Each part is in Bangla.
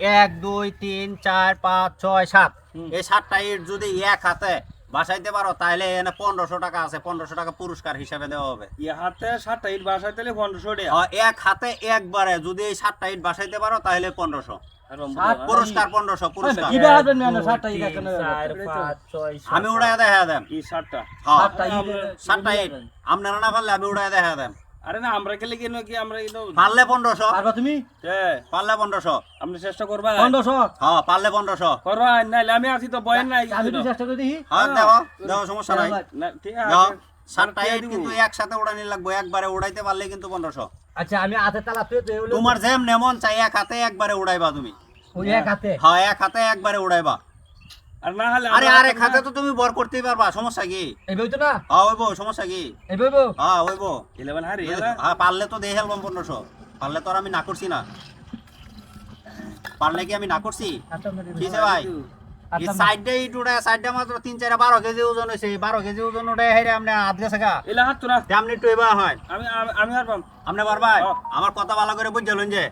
এক দুই তিন চার পাঁচ ছয় সাত। এই সাতটা ইট যদি এক হাতে বাসাইতে পারো তাহলে এনে পনেরোশো টাকা আছে পনেরোশো টাকা পুরস্কার হিসাবে দেওয়া হবে। ই হাতে সাতটা ইট বাসায় তাহলে পনেরোশো এক হাতে একবারে যদি এই সাতটা ইট বাসাইতে পারো তাহলে পনেরোশো। পুরস্কার পনেরোশো পুরস্কার। আমি উড়াই দেখা দেন সাতটা। হ্যাঁ, সাতটা ইট সাতটা ইট। আপনারা না পারলে আমি উড়াই দেখা দেন আরে না আমরা খেলে কেন কি আমরা কিন্তু পারলে পনেরোশো। পারবা তুমি? হ্যাঁ পারলে পনেরোশো। আপনি চেষ্টা করবা পনেরোশো? হ্যাঁ পারলে পনেরোশো। করবা নাইলে আমি আছি তো বয়েন নাই আমি তো চেষ্টা করে দেখি। হ্যাঁ দেখো দেখো সমস্যা নাই। ঠিক আছে। সাতটা? কিন্তু একসাথে উড়ানি লাগবে একবারে উড়াইতে পারলে কিন্তু পনেরোশো। আচ্ছা আমি হাতে তালা তোমার যেম নেমন চাই এক হাতে একবারে উড়াইবা তুমি। এক হাতে? হ্যাঁ এক হাতে একবারে উড়াইবা। আর না হলে আরে আমরা আরেক তো তুমি বর করতেই পারবা সমস্যা কি? এই বই তো না? হ্যাঁ ওইবো সমস্যা কি? এই বই বউ? হ্যাঁ ওইবো 11 হারি হ্যাঁ পারলে তো দিয়ে হেলবাম পনেরোশো। পারলে তো আর আমি না করছি না। পারলে কি আমি না করছি? কিসে ভাই? এই সাইডে ইট সাইডে মাত্র তিন চার বারো কেজি ওজন হয়েছে বারো কেজি ওজন উঠে হেরে আপনি হাত গেছে গা। এলা হাত তো না। একটু এবার হয়। আমি আমি- আমি আর পাম আপনি পারবাই। আমার কথা ভালো করে বুঝলেন যে।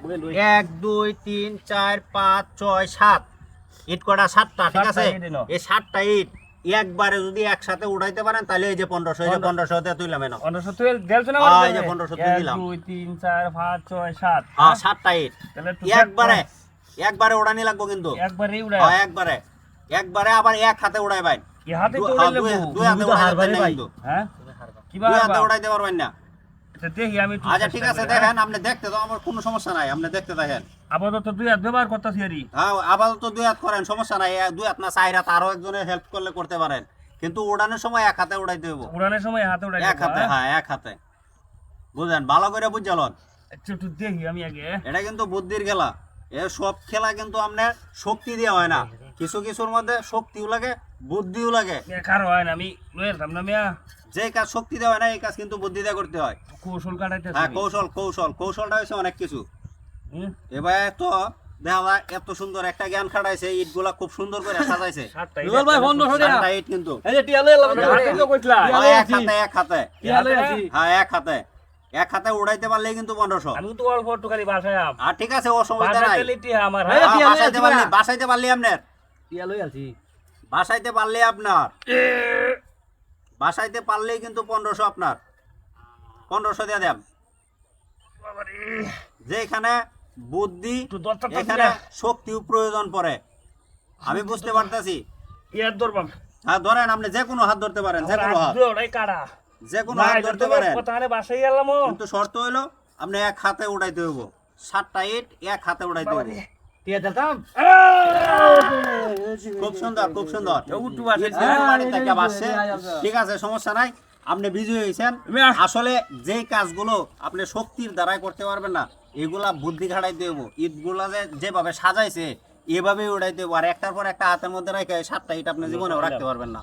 এক দুই তিন চার পাঁচ ছয় সাত। ইট কটা? সাতটা ঠিক আছে। এই সাতটা ইট একবারে যদি একসাথে উঠাইতে পারেন তাহলে এই যে পনেরোশো এই যে পনেরোশো দিয়ে তুইলাম এনো পনেরোশো তুই দেলছ না হ্যাঁ, এই যে? 1500 তুই দিলাম। দুই তিন চার পাঁচ ছয় সাত। হ্যাঁ সাতটা ইট তাহলে একবারে একবারে উড়ানি লাগবো কিন্তু। একবারে উড়ায়। হ্যাঁ একবারে। একবারে আবার এক হাতে উড়াই ভাই। হাতে তো হ্যাঁ, দুই- হাতে তো পারবেন না। কিন্তু। হ্যাঁ? দুই হাতে উড়াইতে পারবেন না। দেখি আমি আচ্ছা ঠিক আছে দেখেন আপনি দেখতে তো আমার কোনো সমস্যা নাই আপনি দেখতে দেখেন? আপাতত দুই হাত ব্যবহার করতেছি আরই হ্যাঁ আপাতত দুই হাত করেন সমস্যা নাই। দুই হাত না চার হাত আরও একজনের হেল্প করলে করতে পারেন। কিন্তু উড়ানোর সময় এক হাতে উড়াইতে হইব। উড়ানোর সময় হাতে উড়াই এক হাতে হ্যাঁ? এক হাতে। ভালো করে বুঝালন একটু দেখি আমি আগে। এটা কিন্তু বুদ্ধির খেলা। এ সব খেলা কিন্তু আপনার শক্তি দিয়ে হয় না। কিছু কিছুর মধ্যে শক্তিও লাগে বুদ্ধিও লাগে। বেকার হয় না আমি লয়ে যেতাম না মিয়া। যে কাজ শক্তি দেওয়া হয় না এই কাজ কিন্তু বুদ্ধি দিয়ে করতে হয়। কৌশল কাটাইতেছি হ্যাঁ কৌশল কৌশল কৌশলটা হয়েছে অনেক কিছু? এবার তো দেখা এত সুন্দর একটা জ্ঞান খাটাইছে ইটগুলা খুব সুন্দর করে সাজাইছে। রুবেল ভাই, ইট কিন্তু। এই যে হ্যাঁ, এক হাতে এক হাতে। টিয়া লয়ে আছি। হ্যাঁ এক হাতে। এক হাতে উড়াইতে পারলে কিন্তু পনেরোশো। আমি তো অল্প একটু খালি বাসায় আম। আর ঠিক আছে অসুবিধা নাই। আমার এই, হ্যাঁ? বাসাইতে পারলে বাসাইতে পারলে আপনার। টিয়া লয়ে আছি। বাসাইতে পারলে আপনার। বাসাইতে পারলেই কিন্তু পনেরোশো আপনার। পনেরোশো দিয়ে দেন। যেখানে বুদ্ধি একটু দরটা তো এখানে শক্তিও প্রয়োজন পড়ে। আমি বুঝতে পারতেছি। ইয়ার ধরবাম। হ্যাঁ ধরেন আপনি যে কোনো হাত ধরতে পারেন যে কোনো হাত। যে কোনো হাত ধরতে পারেন। কিন্তু শর্ত হইল আপনি এক হাতে উড়াইতে হইব। সাতটা ইট এক হাতে উড়াইতে হইব। খুব সুন্দর খুব সুন্দর। ঠিক আছে সমস্যা নাই। আপনি বিজয়ী হয়েছেন। আসলে যে কাজগুলো আপনি শক্তির দ্বারাই করতে পারবেন না এগুলা বুদ্ধি খাটাই দেব। ইটগুলা যে যেভাবে সাজাইছে এভাবেই উড়াই দেবো। আর একটার পর একটা হাতের মধ্যে রেখে সাতটা ইট আপনি জীবনেও রাখতে পারবেন না।